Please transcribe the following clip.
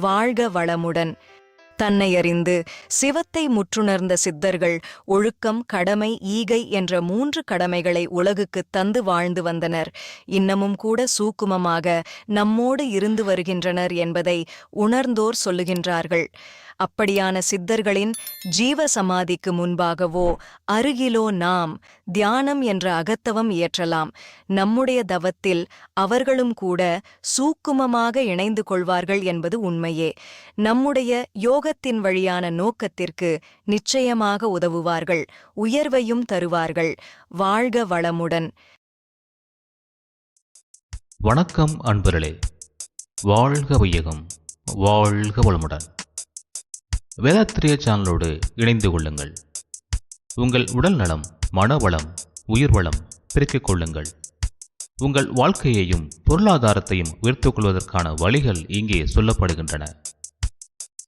வாழ்க வளமுடன். தன்னை அறிந்து சிவத்தை முற்றுணர்ந்த சித்தர்கள் ஒழுக்கம் கடமை ஈகை என்ற மூன்று கடமைகளை உலகுக்குத் தந்து வாழ்ந்து வந்தனர். இன்னமும் கூட சூக்குமமாக நம்மோடு இருந்து வருகின்றனர் என்பதை உணர்ந்தோர் சொல்லுகின்றார்கள். அப்படியான சித்தர்களின் ஜீவ சமாதிக்கு முன்பாகவோ அருகிலோ நாம் தியானம் என்ற அகத்தவம் இயற்றலாம். நம்முடைய தவத்தில் அவர்களும் கூட சூக்குமமாக இணைந்து கொள்வார்கள் என்பது உண்மையே. நம்முடைய யோக யோகத்தின் வழியான நோக்கத்திற்கு நிச்சயமாக உதவுவார்கள் உயர்வையும் தருவார்கள். வாழ்க வளமுடன். வணக்கம் அன்பர்களே. வாழ்க வையகம் வாழ்க வளமுடன். வேதாத்திரிய சேனலோடு இணைந்து கொள்ளுங்கள். உங்கள் உடல் நலம் மனவளம் உயிர் வளம் பெருக்கிக் கொள்ளுங்கள். உங்கள் வாழ்க்கையையும் பொருளாதாரத்தையும் உயர்த்துக் கொள்வதற்கான வழிகள் இங்கே சொல்லப்படுகின்றன.